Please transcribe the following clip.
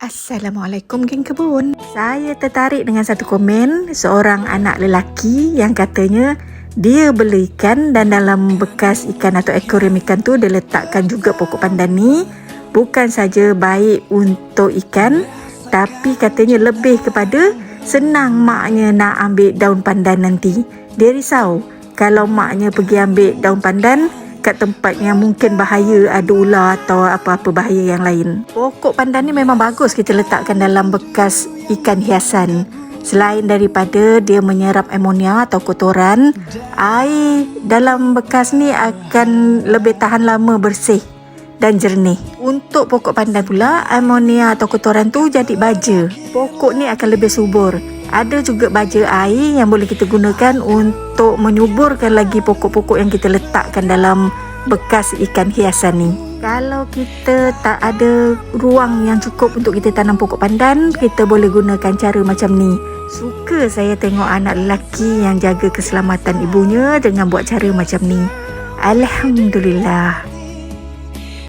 Assalamualaikum geng kebun. Saya tertarik dengan satu komen seorang anak lelaki yang katanya dia beli ikan dan dalam bekas ikan atau akuarium ikan tu dia letakkan juga pokok pandan ni bukan saja baik untuk ikan tapi katanya lebih kepada senang maknya nak ambil daun pandan nanti. Dia risau kalau maknya pergi ambil daun pandan kat tempat yang mungkin bahaya ada ular atau apa-apa bahaya yang lain. Pokok pandan ni memang bagus kita letakkan dalam bekas ikan hiasan. Selain daripada dia menyerap amonia atau kotoran, air dalam bekas ni akan lebih tahan lama bersih dan jernih. Untuk pokok pandan pula, amonia atau kotoran tu jadi baja. Pokok ni akan lebih subur. Ada juga baja air yang boleh kita gunakan untuk menyuburkan lagi pokok-pokok yang kita letakkan dalam bekas ikan hiasan ni. Kalau kita tak ada ruang yang cukup untuk kita tanam pokok pandan, kita boleh gunakan cara macam ni. Suka saya tengok anak lelaki yang jaga keselamatan ibunya dengan buat cara macam ni. Alhamdulillah.